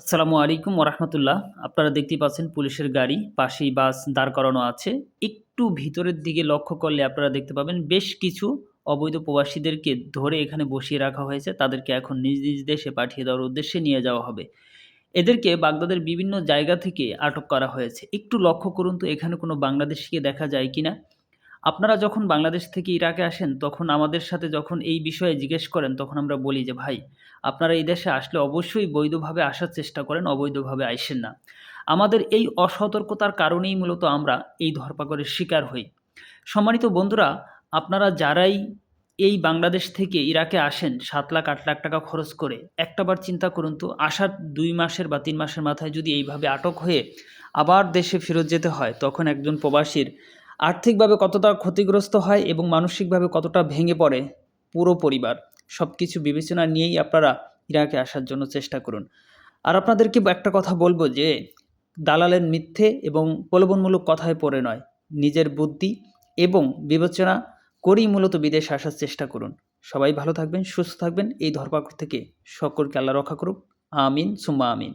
আসসালামু আলাইকুম ওরহমতুল্লাহ। আপনারা দেখতেই পাচ্ছেন পুলিশের গাড়ি, পাশেই বাস দাঁড় করানো আছে। একটু ভিতরের দিকে লক্ষ্য করলে আপনারা দেখতে পাবেন বেশ কিছু অবৈধ প্রবাসীদেরকে ধরে এখানে বসিয়ে রাখা হয়েছে। তাদেরকে এখন নিজ নিজ দেশে পাঠিয়ে দেওয়ার উদ্দেশ্যে নিয়ে যাওয়া হবে। এদেরকে বাগদাদের বিভিন্ন জায়গা থেকে আটক করা হয়েছে। একটু লক্ষ্য করুন তো, এখানে কোনো বাংলাদেশিকে দেখা যায় কিনা? আপনারা যখন বাংলাদেশ থেকে ইরাকে আসেন, তখন আমাদের সাথে যখন এই বিষয়ে জিজ্ঞেস করেন, তখন আমরা বলি যে, ভাই, আপনারা এই দেশে আসলে অবশ্যই বৈধভাবে আসার চেষ্টা করেন, অবৈধভাবে আইসেন না। আমাদের এই অসতর্কতার কারণেই মূলত আমরা এই ধরপাকড়ের শিকার হই। সম্মানিত বন্ধুরা, আপনারা যারাই এই বাংলাদেশ থেকে ইরাকে আসেন, সাত লাখ, আট লাখ টাকা খরচ করে, একটাবার চিন্তা করুন তো আসার দুই মাসের বা তিন মাসের মাথায় যদি এইভাবে আটক হয়ে আবার দেশে ফেরত যেতে হয়, তখন একজন প্রবাসীর আর্থিকভাবে কতটা ক্ষতিগ্রস্ত হয় এবং মানসিকভাবে কতটা ভেঙে পড়ে পুরো পরিবার সব কিছু বিবেচনা নিয়েই আপনারা ইরাকে আসার জন্য চেষ্টা করুন। আর আপনাদেরকে একটা কথা বলব যে, দালালের মিথ্যে এবং প্রলোভনমূলক কথায় পড়ে নয়। নিজের বুদ্ধি এবং বিবেচনা করেই মূলত বিদেশে আসার চেষ্টা করুন। সবাই ভালো থাকবেন, সুস্থ থাকবেন। এই ধরপাকড় থেকে সকলকে আল্লাহ রক্ষা করুক। আমিন, সুম্মা আমিন।